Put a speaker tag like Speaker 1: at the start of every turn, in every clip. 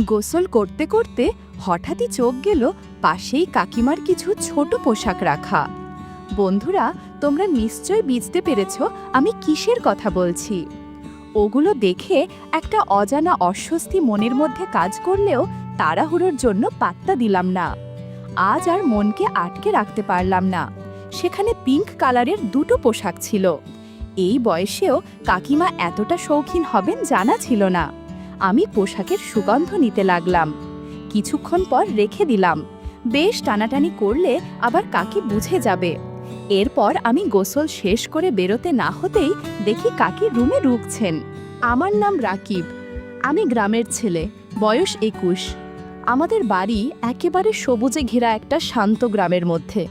Speaker 1: গোসল করতে করতে হঠাৎই চোখ গেল পাশেই কাকিমার কিছু ছোট পোশাক রাখা। বন্ধুরা, তোমরা নিশ্চয় বুঝতে পেরেছ আমি কিসের কথা বলছি। ওগুলো দেখে একটা অজানা অস্বস্তি মনের মধ্যে কাজ করলেও তাড়াহুড়োর জন্য পাত্তা দিলাম না। আজ আর মনকে আটকে রাখতে পারলাম না। সেখানে পিঙ্ক কালারের দুটো পোশাক ছিল। এই বয়সেও কাকিমা এতটা শৌখিন হবেন জানা ছিল না। আমি পোশাকের সুগন্ধ নিতে লাগলাম। কিছুক্ষণ পর রেখে দিলাম। বেশ টানাটানি করলে আবার কাকি বুঝে যাবে। এরপর আমি গোসল শেষ করে বেরোতে না হতেই দেখি কাকি রুমে রুকছেন আমার নাম রাকিব। আমি গ্রামের ছেলে, বয়স একুশ। আমাদের বাড়ি একেবারে সবুজে ঘেরা একটা শান্ত গ্রামের মধ্যে।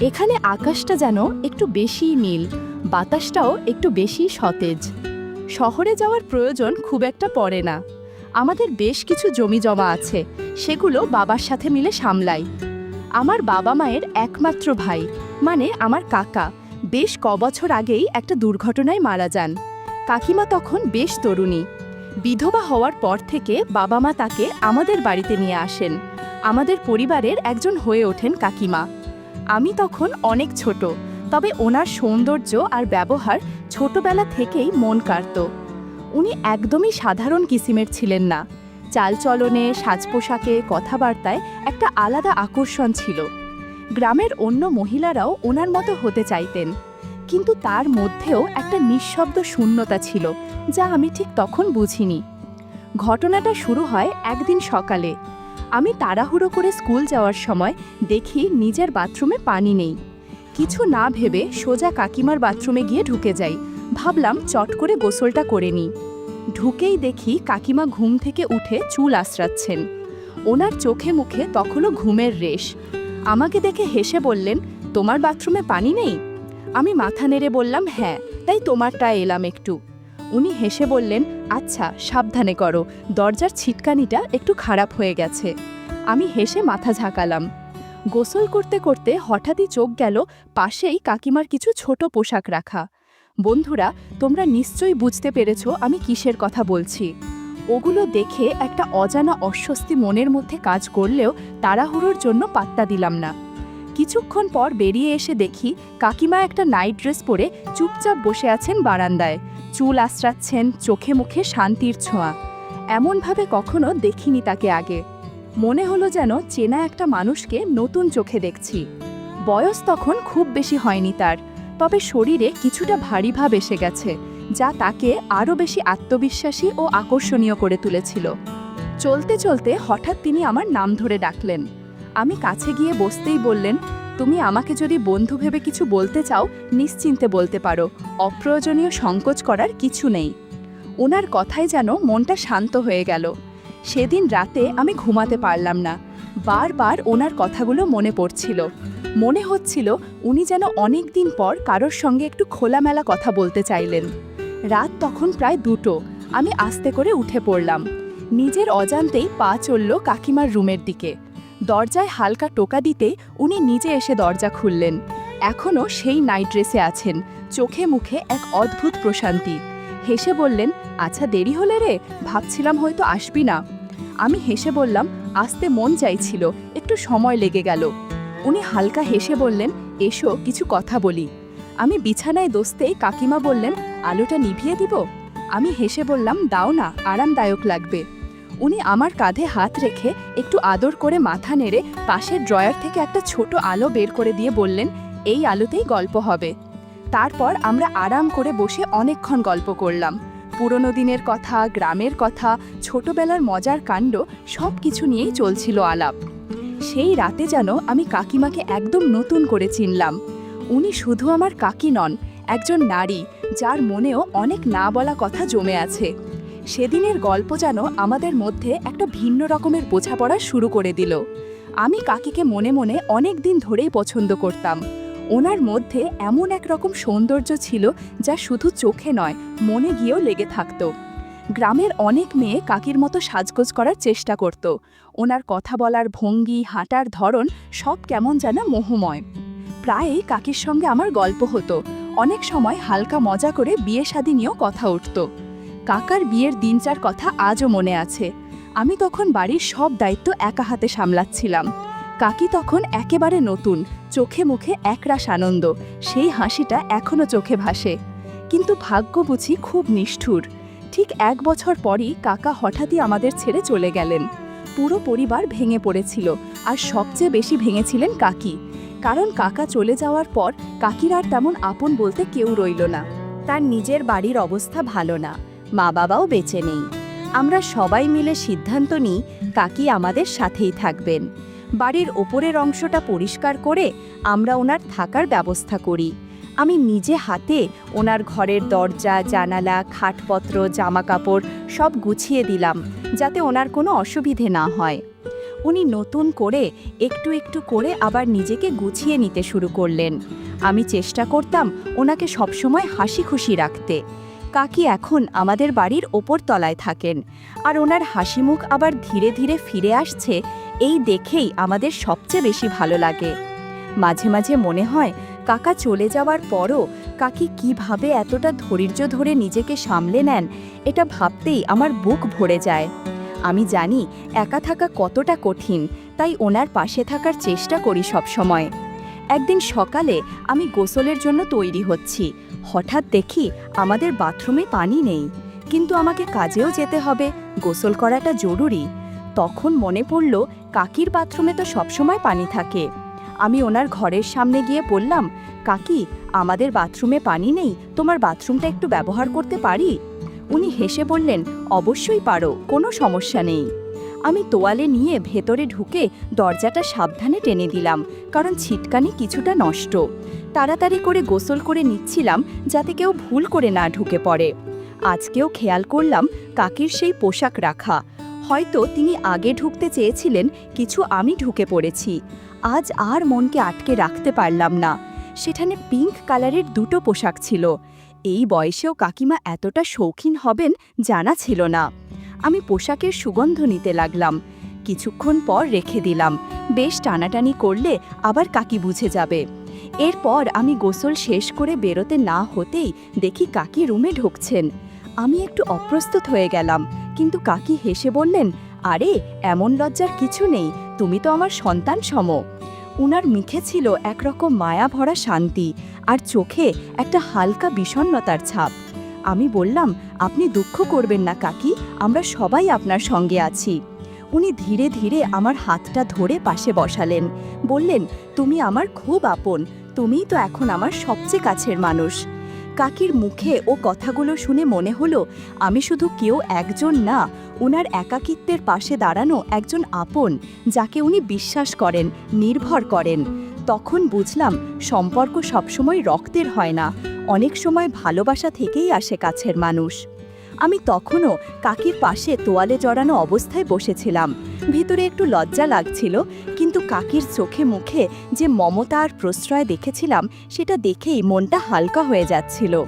Speaker 1: এখানে আকাশটা যেন একটু বেশিই নীল, বাতাসটাও একটু বেশি সতেজ। শহরে যাওয়ার প্রয়োজন খুব একটা পড়ে না। আমাদের বেশ কিছু জমি জমা আছে, সেগুলো বাবার সাথে মিলে সামলাই। আমার বাবা মায়ের একমাত্র ভাই মানে আমার কাকা, বেশ কবছর আগেই একটা দুর্ঘটনায় মারা যান। কাকিমা তখন বেশ তরুণী। বিধবা হওয়ার পর থেকে বাবা মা তাকে আমাদের বাড়িতে নিয়ে আসেন। আমাদের পরিবারের একজন হয়ে ওঠেন কাকিমা। আমি তখন অনেক ছোট তবে ওনার সৌন্দর্য আর ব্যবহার ছোটবেলা থেকেই মন কাড়ত। উনি একদমই সাধারণ কিসিমের ছিলেন না। চালচলনে সাজ পোশাকে কথাবার্তায় একটা আলাদা আকর্ষণ ছিল। গ্রামের অন্য মহিলারাও ওনার মতো হতে চাইতেন। কিন্তু তার মধ্যেও একটা নিঃশব্দ শূন্যতা ছিল, যা আমি ঠিক তখন বুঝিনি। ঘটনাটা শুরু হয় একদিন সকালে। আমি তাড়াহুড়ো করে স্কুল যাওয়ার সময় দেখি নিজের বাথরুমে পানি নেই। কিছু না ভেবে সোজা কাকিমার বাথরুমে গিয়ে ঢুকে যাই। ভাবলাম চট করে গোসলটা করে নিই। ঢুকেই দেখি কাকিমা ঘুম থেকে উঠে চুল আশ্রাচ্ছেন ওনার চোখে মুখে তখনও ঘুমের রেশ। আমাকে দেখে হেসে বললেন, তোমার বাথরুমে পানি নেই? আমি মাথা নেড়ে বললাম হ্যাঁ তাই তোমারটা এলাম একটু। উনি হেসে বললেন আচ্ছা সাবধানে করো, দরজার ছিটকানিটা একটু খারাপ হয়ে গেছে। আমি হেসে মাথা ঝাঁকালাম। গোসল করতে করতে হঠাৎই চোখ গেল পাশেই কাকিমার কিছু ছোট পোশাক রাখা। বন্ধুরা, তোমরা নিশ্চয়ই বুঝতে পেরেছ আমি কিসের কথা বলছি। ওগুলো দেখে একটা অজানা অস্বস্তি মনের মধ্যে কাজ করলেও তাড়াহুড়োর জন্য পাত্তা দিলাম না। কিছুক্ষণ পর বেরিয়ে এসে দেখি কাকিমা একটা নাইট ড্রেস পরে চুপচাপ বসে আছেন বারান্দায়। চুল আশ্রাচ্ছেন চোখে মুখে শান্তির ছোঁয়া। এমনভাবে কখনো দেখিনি তাকে আগে। মনে হলো যেন চেনা একটা মানুষকে নতুন চোখে দেখছি। বয়স তখন খুব বেশি হয়নি তার, তবে শরীরে কিছুটা ভারী ভাব এসে গেছে, যা তাকে আরও বেশি আত্মবিশ্বাসী ও আকর্ষণীয় করে তুলেছিল। চলতে চলতে হঠাৎ তিনি আমার নাম ধরে ডাকলেন। আমি কাছে গিয়ে বসতেই বললেন, তুমি আমাকে যদি বন্ধু ভেবে কিছু বলতে চাও, নিশ্চিন্তে বলতে পারো, অপ্রয়োজনীয় সংকোচ করার কিছু নেই। ওনার কথায় যেন মনটা শান্ত হয়ে গেল। সেদিন রাতে আমি ঘুমাতে পারলাম না। বারবার ওনার কথাগুলো মনে পড়ছিল। মনে হচ্ছিল উনি যেন অনেক দিন পর কারোর সঙ্গে একটু খোলামেলা কথা বলতে চাইলেন। রাত তখন প্রায় দুটো। আমি আস্তে করে উঠে পড়লাম। নিজের অজান্তেই পা চলল কাকিমার রুমের দিকে। দরজায় হালকা টোকা দিতে উনি নিজে এসে দরজা খুললেন। এখনও সেই নাইট ড্রেসে আছেন। চোখে মুখে এক অদ্ভুত প্রশান্তি। হেসে বললেন আচ্ছা দেরি হলে রে? ভাবছিলাম হয়তো আসবি না। আমি হেসে বললাম, আসতে মন চাইছিল, একটু সময় লেগে গেল। উনি হালকা হেসে বললেন, এসো, কিছু কথা বলি। আমি বিছানায় দোস্তেই কাকিমা বললেন, আলোটা নিভিয়ে দিব? আমি হেসে বললাম, দাও না, আরামদায়ক লাগবে। উনি আমার কাঁধে হাত রেখে একটু আদর করে মাথা নেড়ে পাশের ড্রয়ার থেকে একটা ছোট আলো বের করে দিয়ে বললেন, এই আলোতেই গল্প হবে। তারপর আমরা আরাম করে বসে অনেকক্ষণ গল্প করলাম। পুরনো দিনের কথা, গ্রামের কথা, ছোটবেলার মজার কাণ্ড সব কিছু নিয়েই চলছিল আলাপ। সেই রাতে যেন আমি কাকিমাকে একদম নতুন করে চিনলাম। উনি শুধু আমার কাকি নন, একজন নারী, যার মনেও অনেক না বলা কথা জমে আছে। সেদিনের গল্প যেন আমাদের মধ্যে একটা ভিন্ন রকমের বোঝাপড়া শুরু করে দিল। আমি কাকিকে মনে মনে অনেক দিন ধরেই পছন্দ করতাম। ওনার মধ্যে এমন এক রকম সৌন্দর্য ছিল যা শুধু চোখে নয়, মনে গিয়েও লেগে থাকত। গ্রামের অনেক মেয়ে কাকির মতো সাজগোজ করার চেষ্টা করত। ওনার কথা বলার ভঙ্গি, হাঁটার ধরন সব কেমন যেন মোহময়। প্রায়ই কাকির সঙ্গে আমার গল্প হতো। অনেক সময় হালকা মজা করে বিয়ে শাদী নিয়েও কথা উঠত। কাকার বিয়ের দিন চার কথা আজও মনে আছে। আমি তখন বাড়ির সব দায়িত্ব একা হাতে সামলাচ্ছিলাম। কাকি তখন একেবারে নতুন, চোখে মুখে একরাশ আনন্দ, সেই হাসিটা এখনও চোখে ভাসে। কিন্তু ভাগ্য বুঝি খুব নিষ্ঠুর। ঠিক এক বছর পরই কাকা হঠাৎই আমাদের ছেড়ে চলে গেলেন। পুরো পরিবার ভেঙে পড়েছিল, আর সবচেয়ে বেশি ভেঙেছিলেন কাকি। কারণ কাকা চলে যাওয়ার পর কাকির আর তেমন আপন বলতে কেউ রইল না। তার নিজের বাড়ির অবস্থা ভালো না, মা বাবাও বেঁচে নেই। আমরা সবাই মিলে সিদ্ধান্ত নিই, কাকি আমাদের সাথেই থাকবেন। বাড়ির ওপরের অংশটা পরিষ্কার করে আমরা ওনার থাকার ব্যবস্থা করি। আমি নিজে হাতে ওনার ঘরের দরজা, জানালা, খাটপত্র, জামাকাপড় সব গুছিয়ে দিলাম যাতে ওনার কোনো অসুবিধে না হয়। উনি নতুন করে একটু একটু করে আবার নিজেকে গুছিয়ে নিতে শুরু করলেন। আমি চেষ্টা করতাম ওনাকে সবসময় হাসি খুশি রাখতে। কাকি এখন আমাদের বাড়ির ওপর তলায় থাকেন। আর ওনার হাসি মুখ আবার ধীরে ধীরে ফিরে আসছে এই দেখেই আমাদের সবচেয়ে বেশি ভালো লাগে। মাঝে মাঝে মনে হয়, কাকা চলে যাওয়ার পরও কাকি কীভাবে এতটা ধৈর্য ধরে নিজেকে সামলে নেন, এটা ভাবতেই আমার বুক ভরে যায়। আমি জানি, একা থাকা কতটা কঠিন, তাই ওনার পাশে থাকার চেষ্টা করি সব সময়। একদিন সকালে আমি গোসলের জন্য তৈরি হচ্ছি। হঠাৎ দেখি আমাদের বাথরুমে পানি নেই। কিন্তু আমাকে কাজেও যেতে হবে, গোসল করাটা জরুরি। তখন মনে পড়ল, কাকির বাথরুমে তো সবসময় পানি থাকে। আমি ওনার ঘরের সামনে গিয়ে বললাম, কাকি, আমাদের বাথরুমে পানি নেই, তোমার বাথরুমটা একটু ব্যবহার করতে পারি? উনি হেসে বললেন, অবশ্যই পারো, কোনো সমস্যা নেই। আমি তোয়ালে নিয়ে ভেতরে ঢুকে দরজাটা সাবধানে টেনে দিলাম, কারণ ছিটকানি কিছুটা নষ্ট। তাড়াতাড়ি করে গোসল করে নিচ্ছিলাম, যাতে কেউ ভুল করে না ঢুকে পড়ে। আজকেও খেয়াল করলাম, কাকির সেই পোশাক রাখা। হয়তো তিনি আগে ঢুকতে চেয়েছিলেন, কিছু আমি ঢুকে পড়েছি। আজ আর মনকে আটকে রাখতে পারলাম না। সেখানে পিঙ্ক কালারের দুটো পোশাক ছিল। এই বয়সেও কাকিমা এতটা শৌখিন হবেন জানা ছিল না। আমি পোশাকের সুগন্ধ নিতে লাগলাম। কিছুক্ষণ পর রেখে দিলাম। বেশ টানাটানি করলে আবার কাকি বুঝে যাবে। এরপর আমি গোসল শেষ করে বেরোতে না হতেই দেখি কাকি রুমে ঢুকছেন। আমি একটু অপ্রস্তুত হয়ে গেলাম। কিন্তু কাকি হেসে বললেন, আরে, এমন লজ্জার কিছু নেই, তুমি তো আমার সন্তান সম। উনার মুখে ছিল একরকম মায়া ভরা শান্তি আর চোখে একটা হালকা বিষণ্ণতার ছাপ। আমি বললাম, আপনি দুঃখ করবেন না কাকি, আমরা সবাই আপনার সঙ্গে আছি। উনি ধীরে ধীরে আমার হাতটা ধরে পাশে বসালেন, বললেন, তুমি আমার খুব আপন, তুমিই তো এখন আমার সবচেয়ে কাছের মানুষ। কাকির মুখে ও কথাগুলো শুনে মনে হলো, আমি শুধু কেউ একজন না ওনার একাকিত্বের পাশে দাঁড়ানো একজন আপন, যাকে উনি বিশ্বাস করেন, নির্ভর করেন। তখন বুঝলাম, সম্পর্ক সবসময় রক্তের হয় না, অনেক সময় ভালোবাসা থেকেই আসে কাছের মানুষ। আমি তখনও কাকির পাশে তোয়ালে জড়ানো অবস্থায় বসেছিলাম। ভিতরে একটু লজ্জা লাগছিল, কিন্তু কাকির চোখে মুখে যে মমতা আর প্রশ্রয় দেখেছিলাম, সেটা দেখেই মনটা হালকা হয়ে যাচ্ছিল।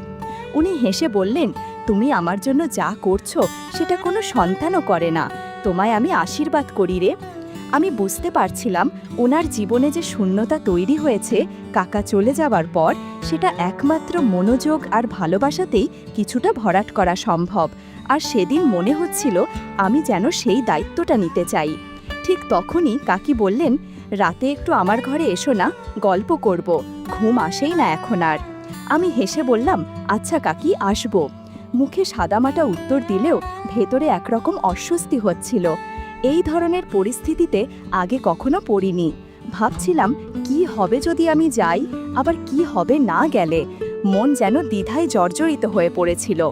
Speaker 1: উনি হেসে বললেন, তুমি আমার জন্য যা করছ, সেটা কোনো সন্তানও করে না। তোমায় আমি আশীর্বাদ করি রে। আমি বুঝতে পারছিলাম ওনার জীবনে যে শূন্যতা তৈরি হয়েছে, কাকা চলে যাবার পর সেটা একমাত্র মনোযোগ আর ভালোবাসাতেই কিছুটা ভরাট করা সম্ভব। আর সেদিন মনে হচ্ছিল আমি যেন সেই দায়িত্বটা নিতে চাই। ঠিক তখনই কাকি বললেন, রাতে একটু আমার ঘরে এসো না, গল্প করব, ঘুম আসেই না এখন আর। আমি হেসে বললাম আচ্ছা কাকি, আসব। মুখে সাদামাটা উত্তর দিলেও ভেতরে একরকম অস্বস্তি হচ্ছিল। এই ধরনের পরিস্থিতিতে আগে কখনো পড়িনি। ভাবছিলাম, কি হবে যদি আমি যাই? আবার কি হবে না গেলে? মন যেন দ্বিধায় জর্জরিত হয়ে পড়েছিল।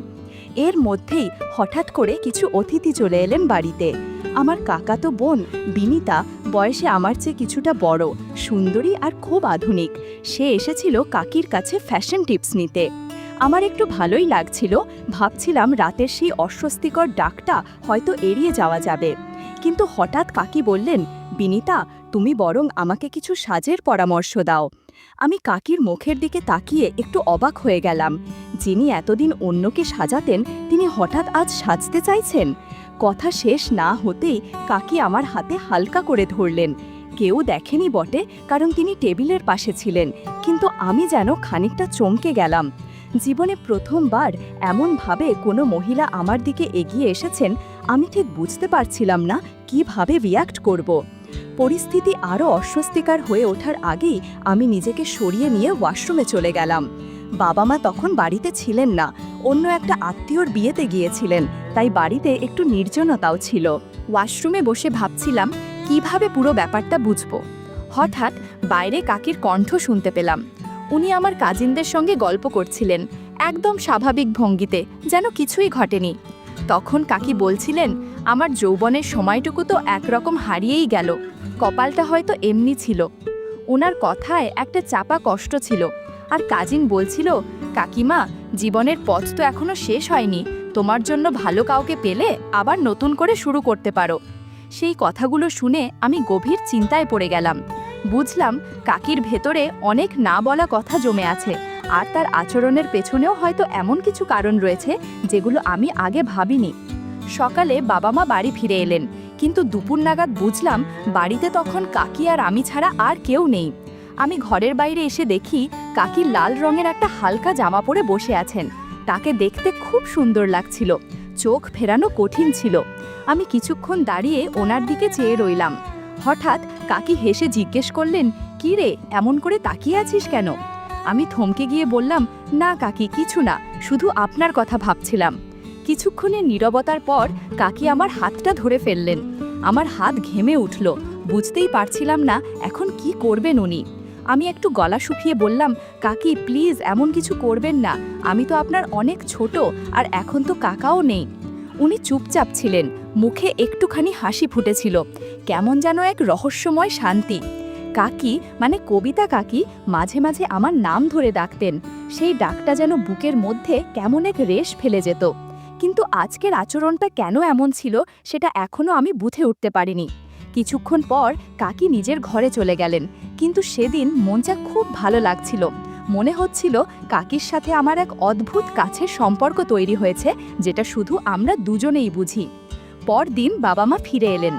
Speaker 1: এর মধ্যেই হঠাৎ করে কিছু অতিথি চলে এলেন বাড়িতে। আমার কাকাতো বোন, বিনিতা, বয়সে আমার চেয়ে কিছুটা বড়, সুন্দরী আর খুব আধুনিক। সে এসেছিল কাকির কাছে ফ্যাশন টিপস নিতে। আমার একটু ভালোই লাগছিল। ভাবছিলাম রাতের সেই অস্বস্তিকর ডাকটা হয়তো এড়িয়ে যাওয়া যাবে। কিন্তু হঠাৎ কাকি বললেন, বিনিতা, তুমি বরং আমাকে কিছু সাজের পরামর্শ দাও। আমি কাকির মুখের দিকে তাকিয়ে একটু অবাক হয়ে গেলাম। যিনি এতদিন অন্যকে সাজাতেন, তিনি হঠাৎ আজ সাজতে চাইছেন? কথা শেষ না হতেই কাকি আমার হাতে হালকা করে ধরলেন। কেউ দেখেনি বটে, কারণ তিনি টেবিলের পাশে ছিলেন, কিন্তু আমি যেন খানিকটা চমকে গেলাম। জীবনে প্রথমবার এমনভাবে কোনো মহিলা আমার দিকে এগিয়ে এসেছেন, আমি ঠিক বুঝতে পারছিলাম না কীভাবে রিয়্যাক্ট করব? পরিস্থিতি আরও অস্বস্তিকর হয়ে ওঠার আগেই আমি নিজেকে সরিয়ে নিয়ে ওয়াশরুমে চলে গেলাম। বাবা মা তখন বাড়িতে ছিলেন না, অন্য একটা আত্মীয়র বিয়েতে গিয়েছিলেন, তাই বাড়িতে একটু নির্জনতাও ছিল। ওয়াশরুমে বসে ভাবছিলাম, কীভাবে পুরো ব্যাপারটা বুঝব? হঠাৎ বাইরে কাকির কণ্ঠ শুনতে পেলাম। উনি আমার কাজিনদের সঙ্গে গল্প করছিলেন, একদম স্বাভাবিক ভঙ্গিতে, যেন কিছুই ঘটেনি। তখন কাকি বলছিলেন আমার যৌবনের সময়টুকু তো একরকম হারিয়েই গেল। কপালটা হয়তো এমনি ছিল। ওনার কথায় একটা চাপা কষ্ট ছিল। আর কাজিন বলছিল, কাকিমা, জীবনের পথ তো এখনও শেষ হয়নি। তোমার জন্য ভালো কাউকে পেলে আবার নতুন করে শুরু করতে পারো। সেই কথাগুলো শুনে আমি গভীর চিন্তায় পড়ে গেলাম। বুঝলাম কাকির ভেতরে অনেক না বলা কথা জমে আছে। আর তার আচরণের পেছনেও হয়তো এমন কিছু কারণ রয়েছে যেগুলো আমি আগে ভাবিনি। সকালে বাবা মা বাড়ি ফিরে এলেন। কিন্তু দুপুর নাগাদ বুঝলাম বাড়িতে তখন কাকি আর আমি ছাড়া আর কেউ নেই। আমি ঘরের বাইরে এসে দেখি কাকি লাল রঙের একটা হালকা জামা পরে বসে আছেন। তাকে দেখতে খুব সুন্দর লাগছিল। চোখ ফেরানো কঠিন ছিল। আমি কিছুক্ষণ দাঁড়িয়ে ওনার দিকে চেয়ে রইলাম। হঠাৎ কাকি হেসে জিজ্ঞেস করলেন, কি রে, এমন করে তাকিয়ে আছিস কেন? আমি থমকে গিয়ে বললাম, না কাকি, কিছু না। শুধু আপনার কথা ভাবছিলাম। কিছুক্ষণের নীরবতার পর কাকি আমার হাতটা ধরে ফেললেন। আমার হাত ঘেমে উঠল। বুঝতেই পারছিলাম না এখন কি করবেন উনি। আমি একটু গলা শুকিয়ে বললাম, কাকি, প্লিজ এমন কিছু করবেন না। আমি তো আপনার অনেক ছোট আর এখন তো কাকাও নেই। উনি চুপচাপ ছিলেন। মুখে একটুখানি হাসি ফুটেছিল। কেমন যেন এক রহস্যময় শান্তি। কাকি মানে কবিতা কাকি, মাঝে মাঝে আমার নাম ধরে ডাকতেন। সেই ডাকটা যেন বুকের মধ্যে কেমন এক রেশ ফেলে যেত। কিন্তু আজকের আচরণটা কেন এমন ছিল সেটা এখনও আমি বুঝে উঠতে পারিনি। কিছুক্ষণ পর কাকি নিজের ঘরে চলে গেলেন, কিন্তু সেদিন মনটা খুব ভালো লাগছিল। মনে হচ্ছিল কাকির সাথে আমার এক অদ্ভুত কাছের সম্পর্ক তৈরি হয়েছে, যেটা শুধু আমরা দুজনেই বুঝি। পরদিন বাবা মা ফিরে এলেন।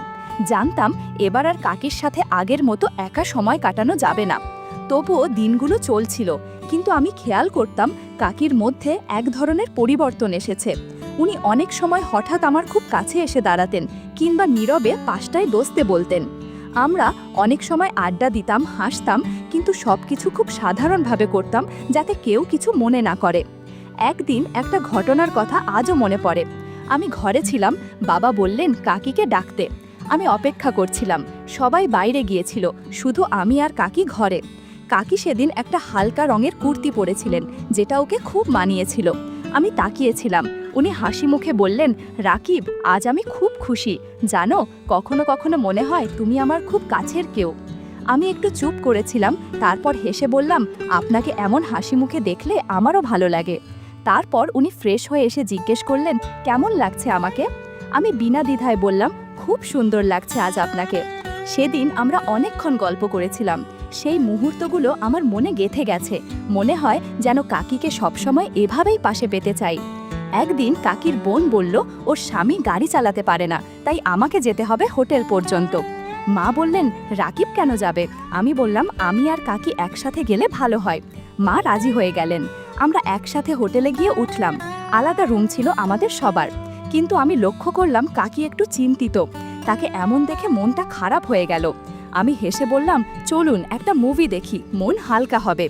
Speaker 1: জানতাম এবার আর কাকির সাথে আগের মতো একা সময় কাটানো যাবে না। তবুও দিনগুলো চলছিল, কিন্তু আমি খেয়াল করতাম কাকির মধ্যে এক ধরনের পরিবর্তন এসেছে। উনি অনেক সময় হঠাৎ আমার খুব কাছে এসে দাঁড়াতেন কিংবা নীরবে পাশটায় দোস্তে বলতেন। আমরা অনেক সময় আড্ডা দিতাম, হাসতাম, কিন্তু সব কিছু খুব সাধারণভাবে করতাম যাতে কেউ কিছু মনে না করে। একদিন একটা ঘটনার কথা আজও মনে পড়ে। আমি ঘরে ছিলাম, বাবা বললেন কাকিকে ডাকতে। আমি অপেক্ষা করছিলাম, সবাই বাইরে গিয়েছিল, শুধু আমি আর কাকি ঘরে। কাকি সেদিন একটা হালকা রঙের কুর্তি পরেছিলেন, যেটা ওকে খুব মানিয়েছিল। আমি তাকিয়েছিলাম উনি হাসি মুখে বললেন, রাকিব, আজ আমি খুব খুশি। জানো, কখনো কখনো মনে হয় তুমি আমার খুব কাছের কেউ। আমি একটু চুপ করেছিলাম, তারপর হেসে বললাম, আপনাকে এমন হাসি মুখে দেখলে আমারও ভালো লাগে। তারপর উনি ফ্রেশ হয়ে এসে জিজ্ঞেস করলেন, কেমন লাগছে আমাকে? আমি বিনা দ্বিধায় বললাম, খুব সুন্দর লাগছে আজ আপনাকে। সেদিন আমরা অনেকক্ষণ গল্প করেছিলাম। সেই মুহূর্তগুলো আমার মনে গেথে গেছে। মনে হয় যেন কাকিকে সবসময় এভাবেই পাশে পেতে চাই। একদিন কাকির বোন বলল, ওর স্বামী গাড়ি চালাতে পারে না, তাই আমাকে যেতে হবে হোটেল পর্যন্ত। মা বললেন, রাকিব কেন যাবে? আমি বললাম, আমি আর কাকি একসাথে গেলে ভালো হয়। মা রাজি হয়ে গেলেন। আমরা একসাথে হোটেলে গিয়ে উঠলাম। আলাদা রুম ছিল আমাদের সবার। কিন্তু আমি লক্ষ্য করলাম, কাকি একটু চিন্তিত। তাকে এমন দেখে মনটা খারাপ হয়ে গেল। আমি হেসে বললাম, চলুন, একটা মুভি দেখি, মন হালকা হবে।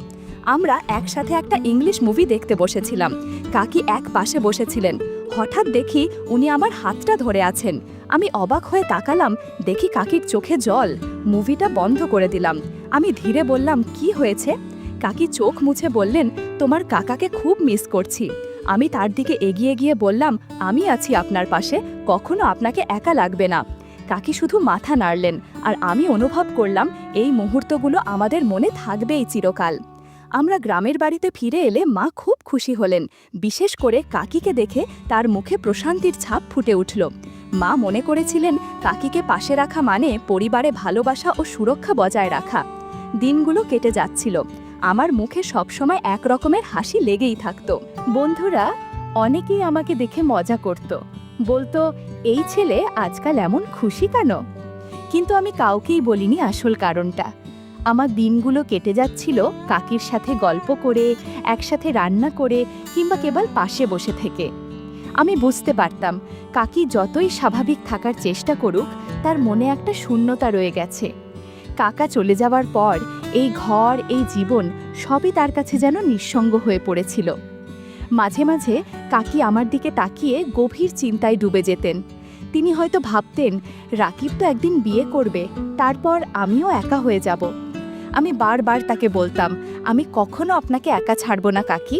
Speaker 1: আমরা একসাথে একটা ইংলিশ মুভি দেখতে বসেছিলাম। কাকি এক পাশে বসেছিলেন। হঠাৎ দেখি উনি আমার হাতটা ধরে আছেন। আমি অবাক হয়ে তাকালাম, দেখি কাকির চোখে জল। মুভিটা বন্ধ করে দিলাম। আমি ধীরে বললাম, কি হয়েছে? কাকি চোখ মুছে বললেন, তোমার কাকাকে খুব মিস করছি। আমি তার দিকে এগিয়ে গিয়ে বললাম, আমি আছি আপনার পাশে, কখনো আপনাকে একা লাগবে না। কাকি শুধু মাথা নাড়লেন, আর আমি অনুভব করলাম, এই মুহূর্তগুলো আমাদের মনে থাকবেই চিরকাল। আমরা গ্রামের বাড়িতে ফিরে এলে মা খুব খুশি হলেন। বিশেষ করে কাকিকে দেখে তার মুখে প্রশান্তির ছাপ ফুটে উঠল। মা মনে করেছিলেন কাকিকে পাশে রাখা মানে পরিবারে ভালোবাসা ও সুরক্ষা বজায় রাখা। দিনগুলো কেটে যাচ্ছিল। আমার মুখে সবসময় এক রকমের হাসি লেগেই থাকত। বন্ধুরা, অনেকেই আমাকে দেখে মজা করত। বলতো, এই ছেলে আজকাল এমন খুশি কেন? কিন্তু আমি কাউকেই বলিনি আসল কারণটা। আমার দিনগুলো কেটে যাচ্ছিল কাকির সাথে গল্প করে, একসাথে রান্না করে কিংবা কেবল পাশে বসে থেকে। আমি বুঝতে পারতাম, কাকি যতই স্বাভাবিক থাকার চেষ্টা করুক, তার মনে একটা শূন্যতা রয়ে গেছে। কাকা চলে যাওয়ার পর এই ঘর, এই জীবন সবই তার কাছে যেন নিঃসঙ্গ হয়ে পড়েছিল। মাঝে মাঝে কাকি আমার দিকে তাকিয়ে গভীর চিন্তায় ডুবে যেতেন। তিনি হয়তো ভাবতেন, রাকিব তো একদিন বিয়ে করবে, তারপর আমিও একা হয়ে যাব। আমি বারবার তাকে বলতাম, আমি কখনো আপনাকে একা ছাড়ব না, কাকি।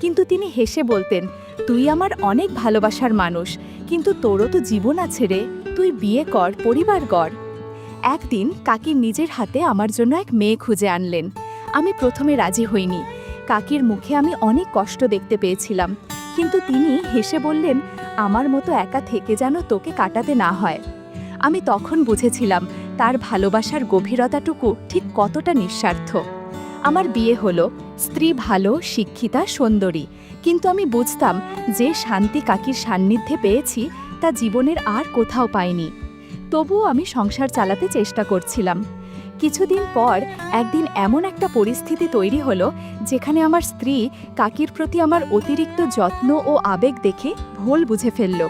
Speaker 1: কিন্তু তিনি হেসে বলতেন, তুই আমার অনেক ভালোবাসার মানুষ, কিন্তু তোরও তো জীবন আছে রে। তুই বিয়ে কর, পরিবার কর একদিন কাকির নিজের হাতে আমার জন্য এক মেয়ে খুঁজে আনলেন। আমি প্রথমে রাজি হইনি। কাকির মুখে আমি অনেক কষ্ট দেখতে পেয়েছিলাম, কিন্তু তিনি হেসে বললেন, আমার মতো একা থেকে যেন তোকে কাটাতে না হয়। আমি তখন বুঝেছিলাম তার ভালোবাসার গভীরতাটুকু ঠিক কতটা নিঃস্বার্থ? আমার বিয়ে হলো, স্ত্রী ভালো, শিক্ষিতা, সুন্দরী। কিন্তু আমি বুঝতাম যে শান্তি কাকির সান্নিধ্যে পেয়েছি, তা জীবনের আর কোথাও পাইনি। তবুও আমি সংসার চালাতে চেষ্টা করছিলাম। কিছুদিন পর একদিন এমন একটা পরিস্থিতি তৈরি হলো, যেখানে আমার স্ত্রী কাকির প্রতি আমার অতিরিক্ত যত্ন ও আবেগ দেখে ভুল বুঝে ফেলল।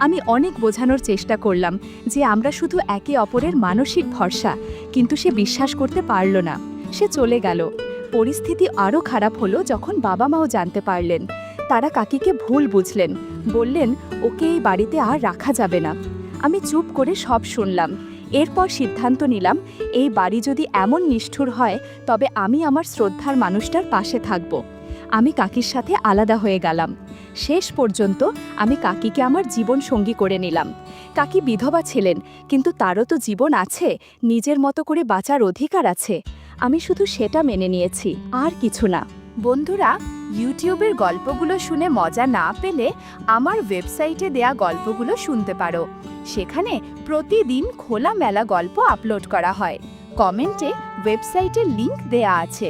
Speaker 1: আমি অনেক বোঝানোর চেষ্টা করলাম যে আমরা শুধু একে অপরের মানসিক ভরসা, কিন্তু সে বিশ্বাস করতে পারল না। সে চলে গেল। পরিস্থিতি আরও খারাপ হলো যখন বাবা মাও জানতে পারলেন। তারা কাকিকে ভুল বুঝলেন। বললেন, ওকে এই বাড়িতে আর রাখা যাবে না। আমি চুপ করে সব শুনলাম। এরপর সিদ্ধান্ত নিলাম, এই বাড়ি যদি এমন নিষ্ঠুর হয়, তবে আমি আমার শ্রদ্ধার মানুষটার পাশে থাকব। আমি কাকির সাথে আলাদা হয়ে গেলাম। শেষ পর্যন্ত আমি কাকিকে আমার জীবন সঙ্গী করে নিলাম। কাকি বিধবা ছিলেন, কিন্তু তারও তো জীবন আছে, নিজের মতো করে বাঁচার অধিকার আছে। আমি শুধু সেটা মেনে নিয়েছি, আর কিছু না। বন্ধুরা, ইউটিউবের গল্পগুলো শুনে মজা না পেলে আমার ওয়েবসাইটে দেয়া গল্পগুলো শুনতে পারো। সেখানে প্রতিদিন খোলা মেলা গল্প আপলোড করা হয়। কমেন্টে ওয়েবসাইটের লিংক দেয়া আছে।